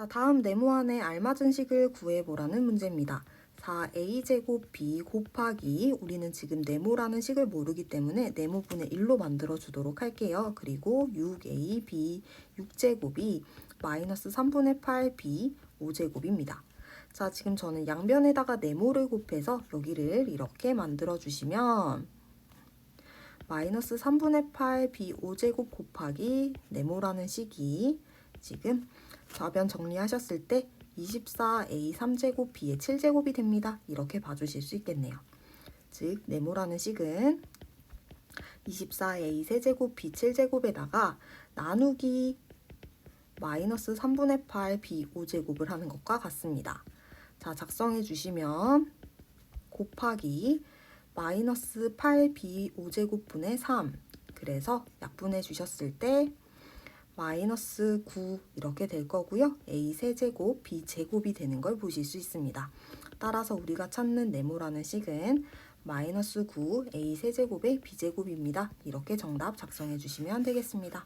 자, 다음 네모 안에 알맞은 식을 구해보라는 문제입니다. 4a제곱 b 곱하기 우리는 지금 네모라는 식을 모르기 때문에 네모분의 1로 만들어 주도록 할게요. 그리고 6ab 6제곱이 마이너스 3분의 8b 5제곱입니다. 자, 지금 저는 양변에다가 네모를 곱해서 여기를 이렇게 만들어 주시면 마이너스 3분의 8 b 5제곱 곱하기 네모라는 식이 지금 좌변 정리하셨을 때 24a 3제곱 b의 7제곱이 됩니다. 이렇게 봐주실 수 있겠네요. 즉 네모라는 식은 24a 세제곱 b 7제곱에다가 나누기 마이너스 3분의 8 b 5제곱을 하는 것과 같습니다. 자 작성해 주시면 곱하기 마이너스 8b 5제곱분의 3 그래서 약분해 주셨을 때 마이너스 9 이렇게 될 거고요. a 세제곱 b 제곱이 되는 걸 보실 수 있습니다. 따라서 우리가 찾는 네모라는 식은 마이너스 9 a 세제곱의 b 제곱입니다. 이렇게 정답 작성해 주시면 되겠습니다.